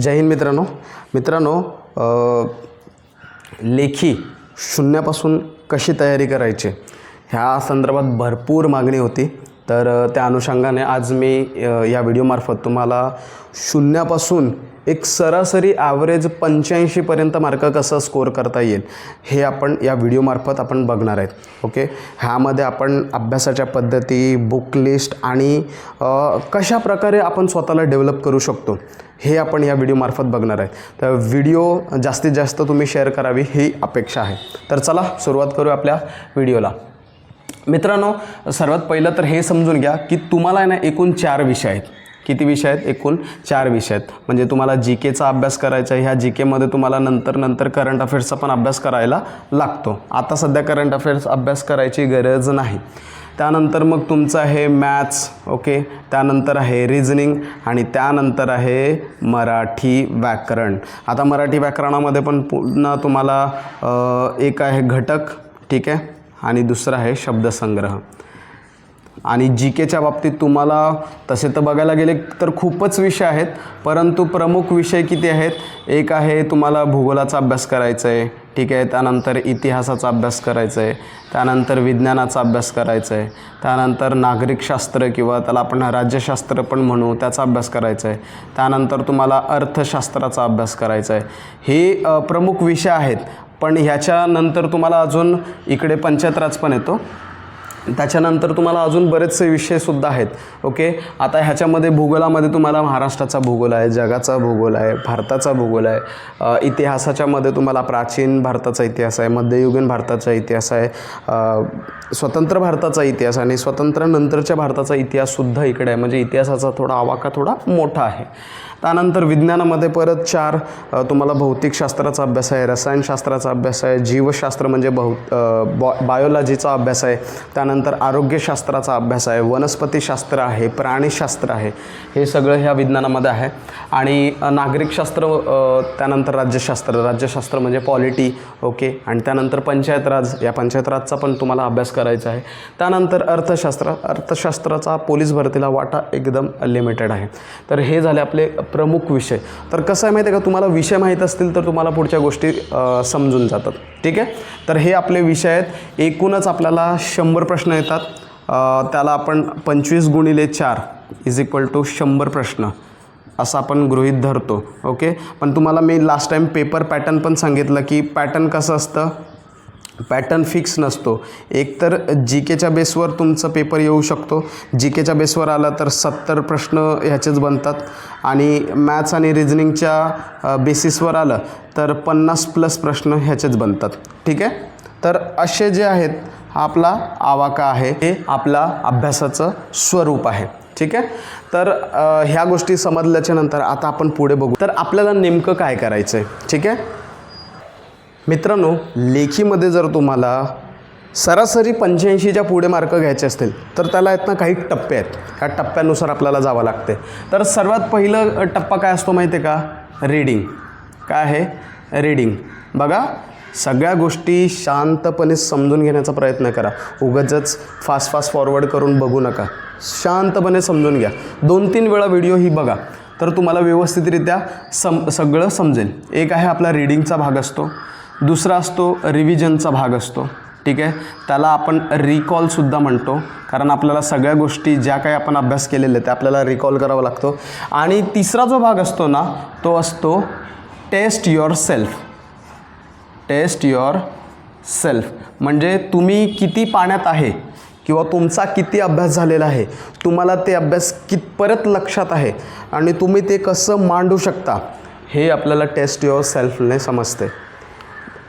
जय हिंद मित्रांनो. मित्रांनो लेखी शून्यापासून कशी तयारी करायची? ह्या संदर्भात भरपूर मागणी होती. तर त्या अनुषंगाने आज मी या व्हिडिओमार्फत तुम्हाला शून्यापासून एक सरासरी ॲव्हरेज पंच्याऐंशीपर्यंत मार्क कसं स्कोअर करता येईल हे आपण या व्हिडिओमार्फत आपण बघणार आहेत. ओके ह्यामध्ये आपण अभ्यासाच्या पद्धती बुक लिस्ट आणि कशा प्रकारे आपण स्वतःला डेव्हलप करू शकतो हे आपण या व्हिडिओमार्फत बघणार आहे तर व्हिडिओ जास्तीत जास्त तुम्ही शेअर करावी ही अपेक्षा आहे. तर चला सुरुवात करू आपल्या व्हिडिओला. मित्रांनो सर्वात पहिलं तर हे समजून घ्या की तुम्हाला आहे ना एकूण चार विषय आहेत. किती विषय आहेत? एकूण चार विषय आहेत. म्हणजे तुम्हाला जी केचा अभ्यास करायचा आहे. ह्या जी केमध्ये तुम्हाला नंतर नंतर करंट अफेअर्सचा पण अभ्यास करायला लागतो. आता सध्या करंट अफेअर्स अभ्यास करायची गरज नाही. त्यानंतर मग तुमचं आहे मॅथ्स ओके त्यानंतर आहे रिझनिंग आणि त्यानंतर आहे मराठी व्याकरण. आता मराठी व्याकरणामध्ये पण पुन्हा तुम्हाला एक आहे घटक ठीक आहे? आणि दुसरं आहे शब्दसंग्रह. आणि जी केच्या बाबतीत तुम्हाला तसे तर बघायला गेले तर खूपच विषय आहेत परंतु प्रमुख विषय किती आहेत? एक आहे तुम्हाला भूगोलाचा अभ्यास करायचा आहे ठीक आहे त्यानंतर इतिहासाचा अभ्यास करायचा आहे त्यानंतर विज्ञानाचा अभ्यास करायचा आहे त्यानंतर नागरिकशास्त्र किंवा त्याला आपण राज्यशास्त्र पण म्हणू त्याचा अभ्यास करायचा आहे त्यानंतर तुम्हाला अर्थशास्त्राचा अभ्यास करायचा आहे हे प्रमुख विषय आहेत. पण ह्याच्यानंतर तुम्हाला अजून इकडे पंचायतराज पण येतो. त्याच्यानंतर तुम्हाला अजून बरेचसे विषयसुद्धा आहेत ओके? आता ह्याच्यामध्ये भूगोलामध्ये तुम्हाला महाराष्ट्राचा भूगोल आहे जगाचा भूगोल आहे भारताचा भूगोल आहे इतिहासाच्यामध्ये तुम्हाला प्राचीन भारताचा इतिहास आहे मध्ययुगीन भारताचा इतिहास आहे स्वतंत्र भारताचा इतिहास आणि स्वातंत्र्यानंतरच्या भारताचा इतिहाससुद्धा इकडे आहे. म्हणजे इतिहासाचा थोडा आवाका थोडा मोठा आहे. त्यानंतर विज्ञानामध्ये परत चार तुम्हाला भौतिकशास्त्राचा अभ्यास आहे रसायनशास्त्राचा अभ्यास आहे जीवशास्त्र म्हणजे भौ बॉ बायोलॉजीचा अभ्यास आहे त्यानंतर आरोग्यशास्त्राचा अभ्यास आहे वनस्पतीशास्त्र आहे प्राणीशास्त्र आहे हे सगळं ह्या विज्ञानामध्ये आहे. आणि नागरिकशास्त्र त्यानंतर राज्यशास्त्र राज्यशास्त्र म्हणजे पॉलिटी ओके? आणि त्यानंतर पंचायत राज या पंचायत राजचा पण तुम्हाला अभ्यास करायचा आहे. त्यानंतर अर्थशास्त्र अर्थशास्त्राचा पोलीस भरतीला वाटा एकदम लिमिटेड आहे. तर हे झाले आपले प्रमुख विषय. तर कसं आहे माहिती आहे का? तुम्हाला विषय माहीत असतील तर तुम्हाला पुढच्या गोष्टी समजून जातात. ठीक आहे? तर हे आपले विषय आहेत. एकूणच आपल्याला शंभर प्रश्न येतात. त्याला आपण पंचवीस गुणिले चार इज इक्वल टू शंभर प्रश्न असं आपण गृहीत धरतो. ओके? पण तुम्हाला मी लास्ट टाईम पेपर पॅटर्न पण सांगितलं की पॅटर्न कसं असतं? पॅटर्न फिक्स नसतो. एकतर जी केच्या बेसवर तुमचं पेपर येऊ शकतो. जी केच्या बेसवर आला तर सत्तर प्रश्न ह्याचेच बनतात. आणि मॅथ्स आणि रिजनिंगच्या बेसिसवर आलं तर पन्नास प्लस प्रश्न ह्याचेच बनतात. ठीक आहे? तर असे जे आहेत हा आपला आवाका आहे. हे आपला अभ्यासाचं स्वरूप आहे. ठीक आहे? तर ह्या गोष्टी समजल्याच्या नंतर आता आपण पुढे बघू. तर आपल्याला नेमकं काय करायचं आहे ठीक आहे? मित्रांनो लेखीमध्ये जर तुम्हाला सरासरी पंच्याऐंशीच्या पुढे मार्क घ्यायचे असतील तर त्याला आहेत ना काही टप्पे आहेत. ह्या टप्प्यानुसार आपल्याला जावं लागते. तर सर्वात पहिलं टप्पा काय असतो माहिती आहे का? रीडिंग. काय आहे? रीडिंग. बघा सगळ्या गोष्टी शांतपणे समजून घेण्याचा प्रयत्न करा. उगाचच फास्ट फास्ट फॉरवर्ड करून बघू नका. शांतपणे समजून घ्या. दोन तीन वेळा व्हिडिओ ही बघा. तर तुम्हाला व्यवस्थितरित्या सम सगळं समजेल. एक आहे आपला रीडिंगचा भाग असतो. दुसरा असतो रिव्हिजनचा भाग असतो. ठीक आहे? त्याला आपण रिकॉलसुद्धा म्हणतो. कारण आपल्याला सगळ्या गोष्टी ज्या काही आपण अभ्यास केलेल्या आहेत त्या आपल्याला रिकॉल करावा लागतो. आणि तिसरा जो भाग असतो ना तो असतो test yourself test yourself म्हणजे तुम्ही किती पाण्यात आहे किंवा तुमचा किती अभ्यास झालेला आहे तुम्हाला ते अभ्यास कितपर्यंत लक्षात आहे आणि तुम्ही ते कसं मांडू शकता हे आपल्याला टेस्ट युअर सेल्फने समजते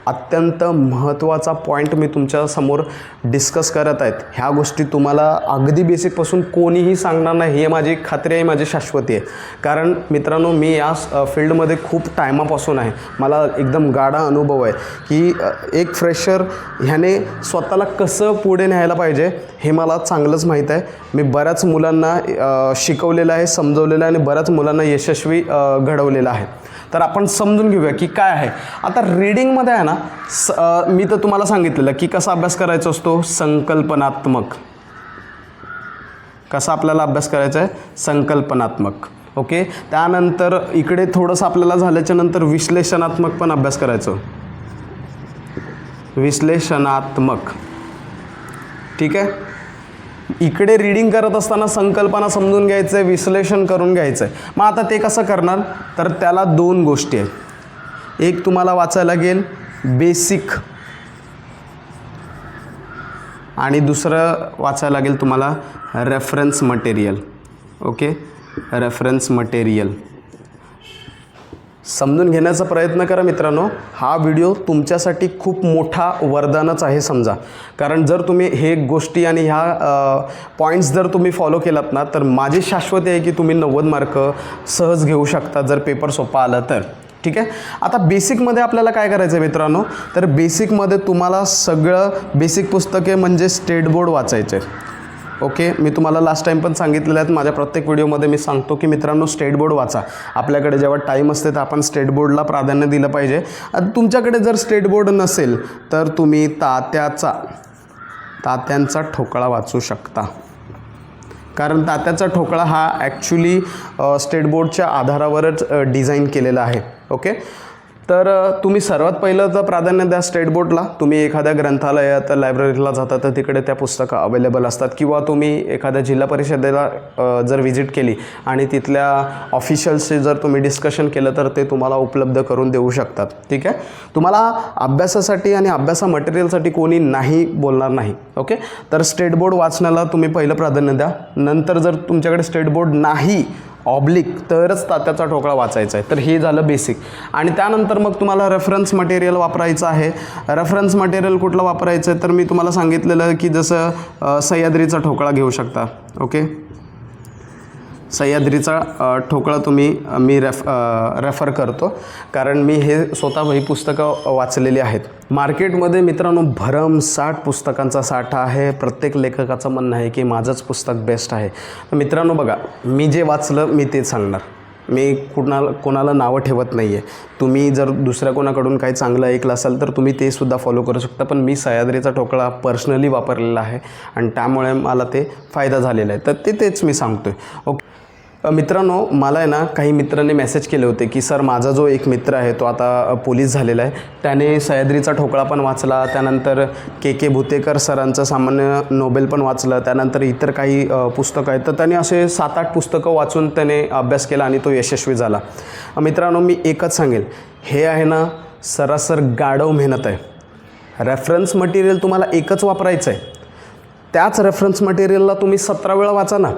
अत्यंत महत्त्वाचा पॉईंट मी तुमच्यासमोर डिस्कस करत आहेत. ह्या गोष्टी तुम्हाला अगदी बेसिकपासून कोणीही सांगणार नाही. हे माझी खात्री आहे माझी शाश्वती आहे. कारण मित्रांनो मी या फील्डमध्ये खूप टायमापासून आहे. मला एकदम गाढा अनुभव आहे की एक फ्रेशर ह्याने स्वतःला कसं पुढे न्यायला पाहिजे हे मला चांगलंच माहीत आहे. मी बऱ्याच मुलांना शिकवलेलं आहे समजवलेलं आहे आणि बऱ्याच मुलांना यशस्वी घडवलेलं आहे. तर आपण समजून घेऊया की काय आहे. आता रीडिंगमध्ये आहे ना स मी तर तुम्हाला सांगितलेलं की कसा अभ्यास करायचा असतो? संकल्पनात्मक. कसा आपल्याला अभ्यास करायचा आहे? संकल्पनात्मक. ओके? त्यानंतर इकडे थोडंसं आपल्याला झाल्याच्यानंतर विश्लेषणात्मक पण अभ्यास करायचो. विश्लेषणात्मक. ठीक आहे? इकडे रीडिंग करत असताना संकल्पना समजून घ्यायचं आहे विश्लेषण करून घ्यायचं आहे मग आता ते कसं करणार? तर त्याला दोन गोष्टी आहेत. एक तुम्हाला वाचायला लागेल बेसिक आणि दुसरं वाचायला लागेल तुम्हाला reference material okay reference material समजून घेण्याचा प्रयत्न करा मित्रांनो. हा व्हिडिओ तुमच्यासाठी खूप मोठा वरदानच आहे समजा. कारण जर तुम्ही हे गोष्टी आणि ह्या पॉईंट्स जर तुम्ही फॉलो केलात ना तर माझी शाश्वती आहे की तुम्ही नव्वद मार्क सहज घेऊ शकता जर पेपर सोपा आला तर. ठीक आहे? आता बेसिकमध्ये आपल्याला काय करायचं आहे मित्रांनो? तर बेसिकमध्ये तुम्हाला सगळं बेसिक पुस्तके म्हणजे स्टेट बोर्ड वाचायचे ओके मी तुम्हाला लास्ट टाईम पण सांगितलेलं आहेत माझ्या प्रत्येक व्हिडिओमध्ये मी सांगतो की मित्रांनो स्टेट बोर्ड वाचा. आपल्याकडे जेव्हा टाईम असते तर आपण स्टेट बोर्डला प्राधान्य दिलं पाहिजे. तुमच्याकडे जर स्टेट बोर्ड नसेल तर तुम्ही तात्याचा तात्यांचा ठोकळा वाचू शकता. कारण तात्याचा ठोकळा हा ॲक्च्युली स्टेट बोर्डच्या आधारावरच डिझाईन केलेला आहे. ओके? तर तुम्ही सर्वात पहिलं तर प्राधान्य द्या स्टेट बोर्डला. तुम्ही एखाद्या ग्रंथालयात लायब्ररीला जाता तर तिकडे त्या पुस्तकं अवेलेबल असतात. किंवा तुम्ही एखाद्या जिल्हा परिषदेला जर व्हिजिट केली आणि तिथल्या ऑफिशियल्सशी जर तुम्ही डिस्कशन केलं तर ते तुम्हाला उपलब्ध करून देऊ शकतात. ठीक आहे? तुम्हाला अभ्यासासाठी आणि अभ्यासा मटेरियलसाठी कोणी नाही बोलणार नाही. ओके? तर स्टेट बोर्ड वाचण्याला तुम्ही पहिलं प्राधान्य द्या. नंतर जर तुमच्याकडे स्टेट बोर्ड नाही ऑब्लिक तरच तात्याचा ठोकळा वाचायचा आहे. तर हे झालं बेसिक आणि त्यानंतर मग तुम्हाला रेफरन्स मटेरियल वापरायचं आहे. रेफरन्स मटेरियल कुठलं वापरायचं आहे? तर मी तुम्हाला सांगितलेलं की जसं सह्याद्रीचा ठोकळा घेऊ शकता. ओके सह्याद्रीचा ठोकळा तुम्ही मी रेफ रेफर करतो. कारण मी हे स्वतः ही पुस्तकं वाचलेली आहेत. मार्केटमध्ये मित्रांनो भरमसाठ पुस्तकांचा साठा आहे. प्रत्येक लेखकाचं म्हणणं आहे की माझंच पुस्तक बेस्ट आहे. मित्रांनो बघा मी जे वाचलं मी तेच सांगणार. मी कुणाला कोणाला नावं ठेवत नाही आहे तुम्ही जर दुसऱ्या कोणाकडून काही चांगलं ऐकलं असाल तर तुम्ही ते सुद्धा फॉलो करू शकता. पण मी सह्याद्रीचा ठोकळा पर्सनली वापरलेला आहे. आणि त्यामुळे मला ते फायदा झालेला आहे. तर ते तेच मी सांगतो आहे ओके. मित्रांनो मला आहे ना काही मित्रांनी मेसेज केले होते की सर माझा जो एक मित्र आहे तो आता पोलीस झालेला आहे. त्याने सह्याद्रीचा ठोकळा पण वाचला. त्यानंतर के के भुतेकर सरांचं सामान्य नोबेल पण वाचलं. त्यानंतर इतर काही पुस्तकं आहेत. तर त्याने असे सात आठ पुस्तकं वाचून त्याने अभ्यास केला आणि तो यशस्वी झाला. मित्रांनो मी एकच सांगेल. हे आहे ना सरासर गाढव मेहनत आहे. रेफरन्स मटेरियल तुम्हाला एकच वापरायचं आहे त्याच रेफरन्स मटेरियलला तुम्ही सतरा वेळा वाचा ना.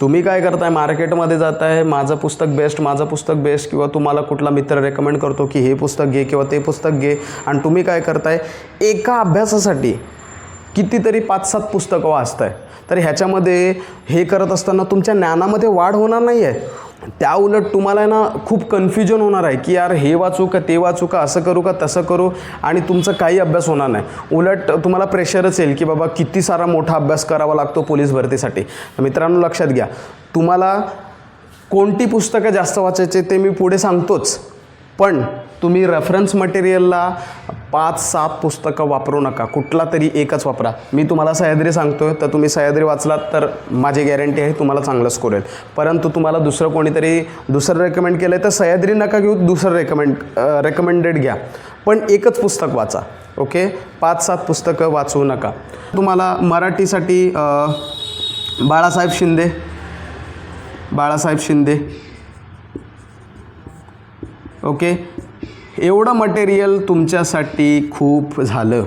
तुम्ही काय करताय? मार्केटमध्ये जाताय माझं पुस्तक बेस्ट माझं पुस्तक बेस्ट किंवा तुम्हाला कुठला मित्र रेकमेंड करतो की हे पुस्तक घे किंवा ते पुस्तक घे. आणि तुम्ही काय करताय? एका अभ्यासासाठी कितीतरी पाच सात पुस्तकं वाचताय. तर ह्याच्यामध्ये हे करत असताना तुमच्या ज्ञानामध्ये वाढ होणार नाही आहे त्या उलट तुम्हाला ना खूप कन्फ्युजन होणार आहे की यार हे वाचू का ते वाचू का असं करू का तसं करू आणि तुमचा काही अभ्यास होणार नाही. उलट तुम्हाला प्रेशरच येईल की बाबा किती सारा मोठा अभ्यास करावा लागतो पोलीस भरतीसाठी. मित्रांनो लक्षात घ्या. तुम्हाला कोणती पुस्तकं जास्त वाचायचे ते मी पुढे सांगतोच. पण तुम्ही रेफरन्स मटेरियलला पाच सात पुस्तकं वापरू नका. कुठला तरी एकच वापरा. मी तुम्हाला सह्याद्री सांगतोय तर तुम्ही सह्याद्री वाचलात तर माझी गॅरंटी आहे तुम्हाला चांगलं स्कोर येईल. परंतु तुम्हाला दुसरं कोणीतरी दुसरं रेकमेंड केलं आहे तर सह्याद्री नका घेऊ दुसरं रेकमेंड रेकमेंडेड घ्या. पण एकच पुस्तक वाचा ओके पाच सात पुस्तकं वाचवू नका. तुम्हाला मराठीसाठी बाळासाहेब शिंदे बाळासाहेब शिंदे ओके? एवढं मटेरियल तुमच्यासाठी खूप झालं.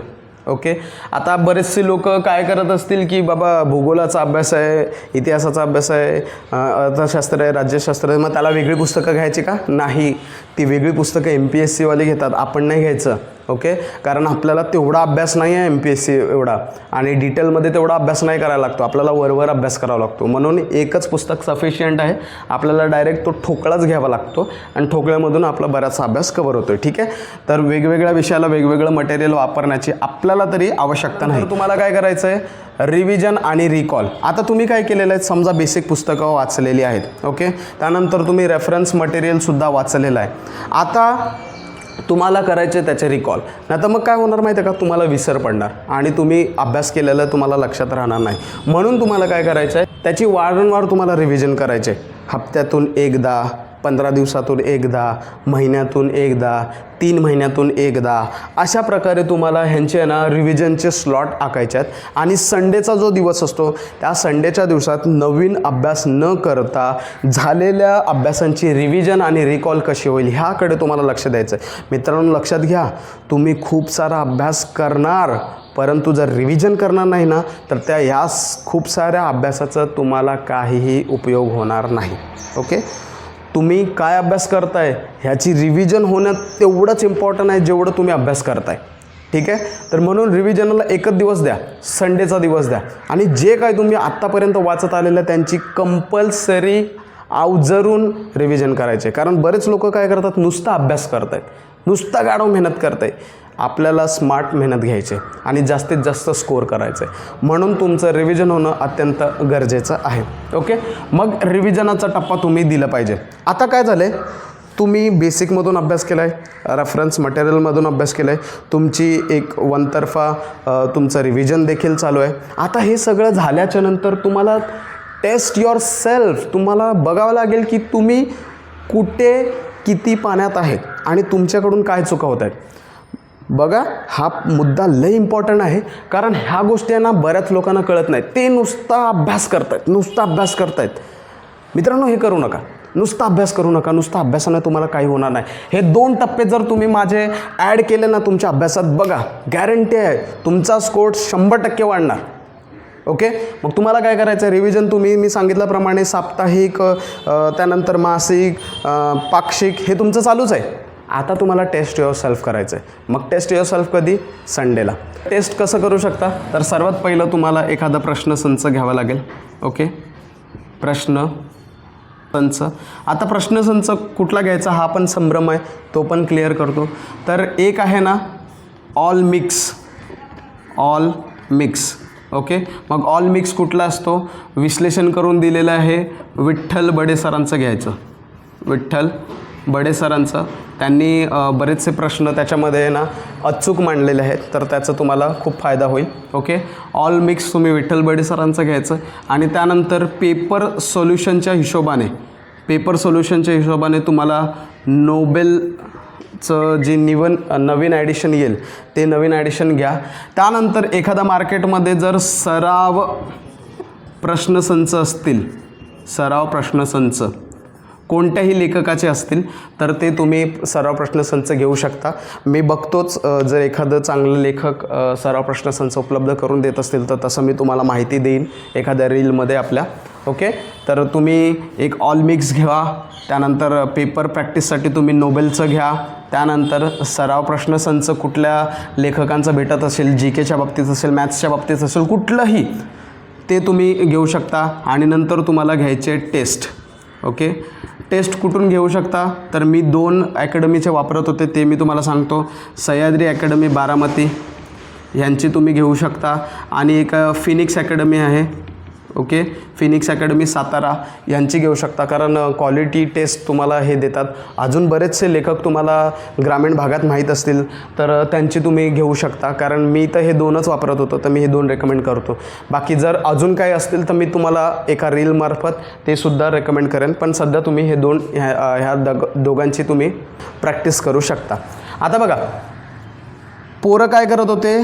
ओके? आता बरेचसे लोक काय करत असतील की बाबा भूगोलाचा अभ्यास आहे इतिहासाचा अभ्यास आहे अर्थशास्त्र आहे राज्यशास्त्र आहे. मग त्याला वेगळी पुस्तकं घ्यायची का? नाही. ती वेगळी पुस्तकं एम पी एस सीवाली घेतात. आपण नाही घ्यायचं. ओके? कारण आपल्याला तेवढा अभ्यास नाही आहे एम पी एस सी एवढा. आणि डिटेलमध्ये तेवढा अभ्यास नाही करायला लागतो. आपल्याला वरवर अभ्यास करावा लागतो. म्हणून एकच पुस्तक सफिशियंट आहे. आपल्याला डायरेक्ट तो ठोकळाच घ्यावा लागतो. आणि ठोकळ्यामधून आपला बराचसा अभ्यास कवर होतो ठीक आहे? तर वेगवेगळ्या विषयाला वेगवेगळं मटेरियल वापरण्याची आपल्याला तरी आवश्यकता नाही. तुम्हाला काय करायचं आहे रिव्हिजन आणि रिकॉल आता तुम्ही काय केलेलं आहे? समजा बेसिक पुस्तकं वाचलेली आहेत. ओके? त्यानंतर तुम्ही रेफरन्स मटेरियलसुद्धा वाचलेलं आहे. आता तुम्हाला करायचे त्याचे रिकॉल नाही तर मग काय होणार माहिती आहे का? तुम्हाला विसर पडणार. आणि तुम्ही अभ्यास केलेलं तुम्हाला लक्षात राहणार नाही. म्हणून तुम्हाला काय करायचं आहे त्याची वारंवार तुम्हाला रिव्हिजन करायचे हप्त्यातून एकदा पंधरा दिवसातून एकदा महिन्यातून एकदा तीन महिन्यातून एकदा अशा प्रकारे तुम्हाला ह्यांचे आहे ना रिव्हिजनचे स्लॉट आखायचे आहेत. आणि संडेचा जो दिवस असतो त्या संडेच्या दिवसात नवीन अभ्यास न करता झालेल्या अभ्यासांची रिव्हिजन आणि रिकॉल कशी होईल ह्याकडे तुम्हाला लक्ष द्यायचं आहे मित्रांनो लक्षात घ्या तुम्ही खूप सारा अभ्यास करणार परंतु जर रिव्हिजन करणार नाही ना तर त्या ह्या स- खूप साऱ्या अभ्यासाचा तुम्हाला काहीही उपयोग होणार नाही. ओके? तुम्ही काय अभ्यास करताय ह्याची रिव्हिजन होणं तेवढंच इम्पॉर्टंट आहे जेवढं तुम्ही अभ्यास करताय. ठीक आहे? तर म्हणून रिव्हिजनला एकच दिवस द्या. संडेचा दिवस द्या. आणि जे काय तुम्ही आत्तापर्यंत वाचत आलेलं आहे, त्यांची कंपल्सरी अवजरून रिव्हिजन करायचे. कारण बरेच लोक काय करतात? नुसता अभ्यास करत आहेत नुसता गाढव मेहनत करत आहे आपल्याला स्मार्ट मेहनत घ्यायची आहे आणि जास्तीत जास्त स्कोअर करायचं. आहे म्हणून तुमचं रिव्हिजन होणं अत्यंत गरजेचं आहे. ओके मग रिव्हिजनाचा टप्पा तुम्ही दिला पाहिजे. आता काय झालं आहे तुम्ही बेसिकमधून अभ्यास केला आहे रेफरन्स मटेरियलमधून अभ्यास केला आहे तुमची एक वनतर्फा तुमचं रिव्हिजन देखील चालू आहे. आता हे सगळं झाल्याच्यानंतर तुम्हाला टेस्ट युअर सेल्फ तुम्हाला बघावं लागेल की तुम्ही कुठे किती पाण्यात आहे आणि तुमच्याकडून काय चुका होत आहेत. बघा हा मुद्दा लय इम्पॉर्टंट आहे. कारण ह्या गोष्टी आहे ना बऱ्याच लोकांना कळत नाहीत. ते नुसता अभ्यास करतायत. नुसता अभ्यास करतायत. मित्रांनो हे करू नका. नुसता अभ्यास करू नका. नुसता अभ्यासाने तुम्हाला काही होणार नाही. हे दोन टप्पे जर तुम्ही माझे ॲड केले ना तुमच्या अभ्यासात बघा गॅरंटी आहे तुमचा स्कोर शंभर टक्के वाढणार. ओके मग तुम्हाला काय करायचं आहे रिव्हिजन तुम्ही मी सांगितल्याप्रमाणे साप्ताहिक त्यानंतर मासिक पाक्षिक हे तुमचं चालूच आहे. आता तुम्हाला टेस्ट युअर सेल्फ करायचं आहे मग टेस्ट युअर सेल्फ कधी संडेला टेस्ट कसं करू शकता? तर सर्वात पहिलं तुम्हाला एखादा प्रश्न संच घ्यावा लागेल. ओके प्रश्न संच. आता प्रश्नसंच कुठला घ्यायचा? हा पण संभ्रम आहे. तो पण क्लिअर करतो. तर एक आहे ना all mix all mix okay मग ऑल मिक्स कुठला असतो? विश्लेषण करून दिलेलं आहे विठ्ठल बडे सरांचं घ्यायचं. विठ्ठल बडे सरांचं. त्यांनी बरेचसे प्रश्न त्याच्यामध्ये ना अचूक मांडलेले आहेत. तर त्याचा तुम्हाला खूप फायदा होईल. ओके? ऑल मिक्स तुम्ही विठ्ठल बडे सरांचं घ्यायचं. आणि त्यानंतर पेपर सोल्युशनच्या हिशोबाने पेपर सोल्युशनच्या हिशोबाने तुम्हाला नोबेल चं जे निवन नवीन ॲडिशन येईल ते नवीन ॲडिशन घ्या. त्यानंतर एखादा मार्केटमध्ये जर सराव प्रश्नसंच असतील सराव प्रश्नसंच कोणत्याही लेखकाचे असतील तर ते तुम्ही सराव प्रश्नसंच घेऊ शकता. मी बघतोच जर एखादं चांगलं लेखक सराव प्रश्नसंच उपलब्ध करून देत असतील तर तसं मी तुम्हाला माहिती देईन एखाद्या रीलमध्ये आपल्या. ओके? तर तुम्ही एक ऑल मिक्स घ्या त्यानंतर पेपर प्रॅक्टिससाठी तुम्ही नोबेलचं घ्या त्यानंतर सराव प्रश्नसंच कुठल्या लेखकांचं भेटत असेल जी केच्या बाबतीत असेल मॅथ्सच्या बाबतीत असेल कुठलंही ते तुम्ही घेऊ शकता. आणि नंतर तुम्हाला घ्यायचे टेस्ट. ओके? टेस्ट कुठून घेऊ शकता? तर मी दोन अकॅडमीचे वापरत होते ते मी तुम्हाला सांगतो. सह्याद्री अकॅडमी बारामती ह्यांची तुम्ही घेऊ शकता. आणि एक फिनिक्स अकॅडमी आहे. ओके? फिनिक्स अकॅडमी सातारा यांची घेऊ शकता. कारण क्वालिटी टेस्ट तुम्हाला हे देतात. अजून बरेचसे लेखक तुम्हाला ग्रामीण भागात माहीत असतील तर त्यांची तुम्ही घेऊ शकता. कारण मी तर हे दोनच वापरत होतो तर मी हे दोन रेकमेंड करतो. बाकी जर अजून काही असतील तर मी तुम्हाला एका रीलमार्फत ते सुद्धा रेकमेंड करेन. पण सध्या तुम्ही हे दोन ह्या ह्या दग दोघांची तुम्ही प्रॅक्टिस करू शकता. आता बघा. पोरं काय करत होते?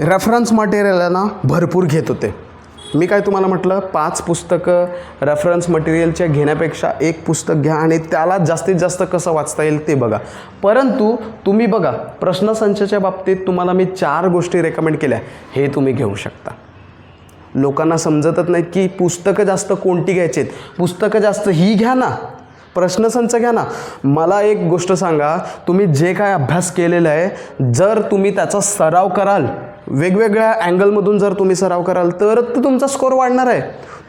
रेफरन्स मटेरियल ना भरपूर घेत होते. मी काय तुम्हाला म्हटलं पाच पुस्तकं रेफरन्स मटेरियलच्या घेण्यापेक्षा एक पुस्तक घ्या आणि त्याला जास्तीत जास्त कसं वाचता येईल ते बघा. परंतु तुम्ही बघा प्रश्नसंचाच्या बाबतीत तुम्हाला मी चार गोष्टी रेकमेंड केल्या. हे तुम्ही घेऊ शकता. लोकांना समजतच नाही की पुस्तकं जास्त कोणती घ्यायची आहेत. पुस्तकं जास्त ही घ्या ना. प्रश्नसंच घ्या ना. मला एक गोष्ट सांगा तुम्ही जे काय अभ्यास केलेला आहे जर तुम्ही त्याचा सराव कराल वेगवेगळ्या अँगलमधून जर तुम्ही सराव कराल तर तुमचा स्कोर वाढणार आहे.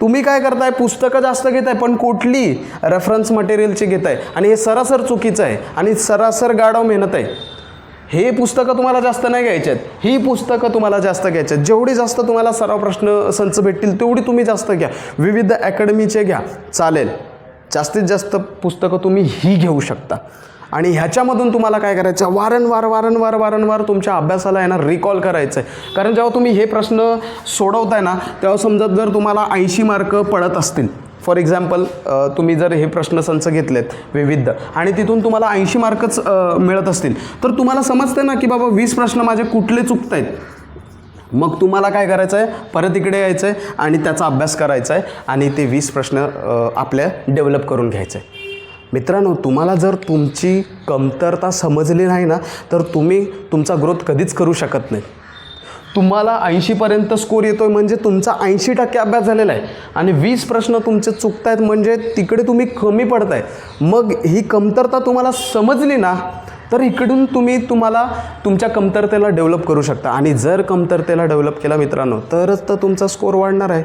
तुम्ही काय करताय? पुस्तकं जास्त घेताय पण कुठली रेफरन्स मटेरियलची घेताय? आणि हे सरासर चुकीचं आहे. आणि सरासर गाढव मेहनत आहे. हे पुस्तकं तुम्हाला जास्त नाही घ्यायचे आहेत. ही पुस्तकं तुम्हाला जास्त घ्यायची आहेत. जेवढी जास्त तुम्हाला सराव प्रश्न संच भेटतील तेवढी तुम्ही जास्त घ्या. विविध अकॅडमीचे घ्या. चालेल. जास्तीत जास्त पुस्तकं तुम्ही ही घेऊ शकता. आणि ह्याच्यामधून तुम्हाला काय करायचं वारंवार वारंवार वारंवार तुमच्या अभ्यासाला आहे ना रिकॉल करायचं आहे. कारण जेव्हा तुम्ही हे प्रश्न सोडवताय ना तेव्हा समजा जर तुम्हाला ऐंशी मार्क पडत असतील. फॉर एक्झाम्पल तुम्ही जर हे प्रश्नसंच घेतलेत विविध आणि तिथून तुम्हाला ऐंशी मार्कच मिळत असतील. तर तुम्हाला समजते ना की बाबा वीस प्रश्न माझे कुठले चुकत आहेत मग तुम्हाला काय करायचं आहे परत इकडे यायचं आहे आणि त्याचा अभ्यास करायचा आहे आणि ते वीस प्रश्न आपल्या डेव्हलप करून घ्यायचे आहे मित्रांनो तुम्हाला जर तुमची कमतरता समजली नाही ना तर तुम्ही तुमचा ग्रोथ कधीच करू शकत नाही. तुम्हाला ऐंशीपर्यंत स्कोर येतो आहे म्हणजे तुमचा ऐंशी टक्के अभ्यास झालेला आहे. आणि वीस प्रश्न तुमचे चुकत आहेत म्हणजे तिकडे तुम्ही कमी पडताय. मग ही कमतरता तुम्हाला समजली ना तर इकडून तुम्ही तुम्हाला तुमच्या कमतरतेला डेव्हलप करू शकता. आणि जर कमतरतेला डेव्हलप केला मित्रांनो तरच तर तुमचा स्कोर वाढणार आहे.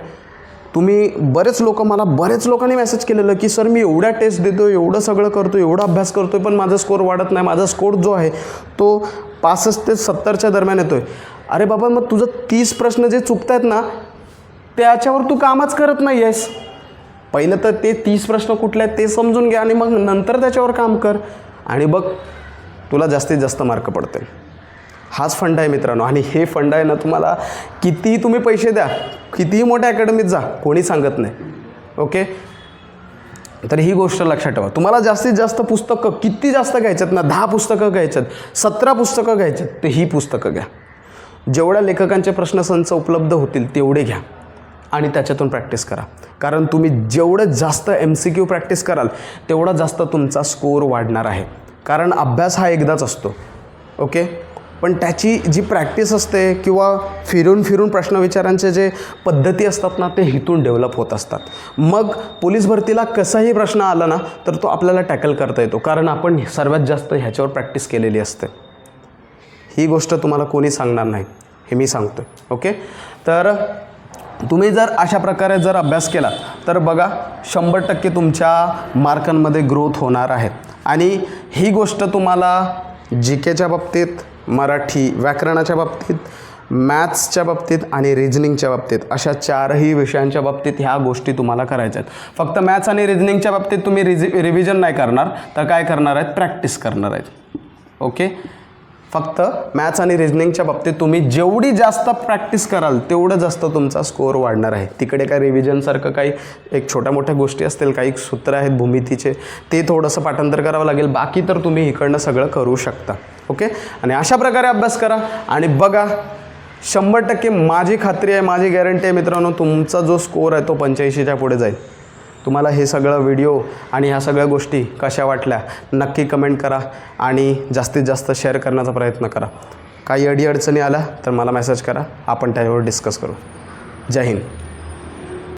तुम्ही बरेच लोक मला बरेच लोकांनी मेसेज केलेलं की सर मी एवढ्या टेस्ट देतो एवढं सगळं करतो एवढा अभ्यास करतो पण माझा स्कोर वाढत नाही माझा स्कोर जो आहे तो पासष्ट ते सत्तरच्या दरम्यान येतो आहे अरे बाबा मग तुझं तीस प्रश्न जे चुकत आहेत ना त्याच्यावर तू कामच करत नाही आहेस पहिलं तर ते तीस प्रश्न कुठले आहेत ते समजून घ्या आणि मग नंतर त्याच्यावर काम कर. आणि बघ तुला जास्तीत जास्त मार्क पडतील. हाच फंड आहे मित्रांनो. आणि हे फंड आहे ना तुम्हाला कितीही तुम्ही पैसे द्या कितीही मोठ्या अकॅडमीत जा कोणी सांगत नाही. ओके तर ही गोष्ट लक्षात ठेवा. तुम्हाला जास्तीत जास्त पुस्तकं किती जास्त घ्यायच्यात ना दहा पुस्तकं घ्यायच्यात सतरा पुस्तकं घ्यायच्यात ते ही पुस्तकं घ्या. जेवढ्या लेखकांचे प्रश्नसंच उपलब्ध होतील तेवढे घ्या. आणि त्याच्यातून प्रॅक्टिस करा. कारण तुम्ही जेवढं जास्त एम सी क्यू प्रॅक्टिस कराल तेवढा जास्त तुमचा स्कोअर वाढणार आहे. कारण अभ्यास हा एकदाच असतो. ओके पण त्याची जी प्रॅक्टिस असते किंवा फिरून फिरून प्रश्न विचारांचे जे पद्धती असतात ना ते हिथून डेव्हलप होत असतात. मग पोलीस भरतीला कसाही प्रश्न आला ना तर तो आपल्याला टॅकल करता येतो. कारण आपण सर्वात जास्त ह्याच्यावर प्रॅक्टिस केलेली असते. ही गोष्ट तुम्हाला कोणी सांगणार नाही हे मी सांगतो ओके तर तुम्ही जर अशा प्रकारे जर अभ्यास केला तर बघा शंभर टक्के तुमच्या मार्कांमध्ये ग्रोथ होणार आहे. आणि ही गोष्ट तुम्हाला जी केच्या बाबतीत मराठी व्याकरणाच्या बाबतीत मॅथ्सच्या बाबतीत आणि रिजनिंगच्या बाबतीत अशा चारही विषयांच्या बाबतीत ह्या गोष्टी तुम्हाला करायच्या आहेत. फक्त मॅथ्स आणि रिजनिंगच्या बाबतीत तुम्ही रिजि रिव्हिजन नाही करणार तर काय करणार आहेत? प्रॅक्टिस करणार आहेत. ओके? फक्त मॅथ्स आणि रिजनिंगच्या बाबतीत तुम्ही जेवढी जास्त प्रॅक्टिस कराल तेवढं जास्त तुमचा स्कोअर वाढणार आहे. तिकडे काय रिव्हिजनसारखं काही एक छोट्या मोठ्या गोष्टी असतील काही सूत्र आहेत भूमितीचे ते थोडंसं पाठांतर करावं लागेल. बाकी तर तुम्ही इकडनं सगळं करू शकता. ओके? आणि अशा प्रकारे अभ्यास करा आणि बघा शंभर टक्के माझी खात्री आहे माझी गॅरंटी आहे मित्रांनो तुमचा जो स्कोअर आहे तो पंच्याऐंशीच्या पुढे जाईल. तुम्हाला हे सगळं व्हिडिओ आणि ह्या सगळ्या गोष्टी कशा वाटल्या नक्की कमेंट करा आणि जास्तीत जास्त शेअर करण्याचा प्रयत्न करा. काही अडीअडचणी आल्या तर मला मेसेज करा आपण त्यावर डिस्कस करू. जय हिंद.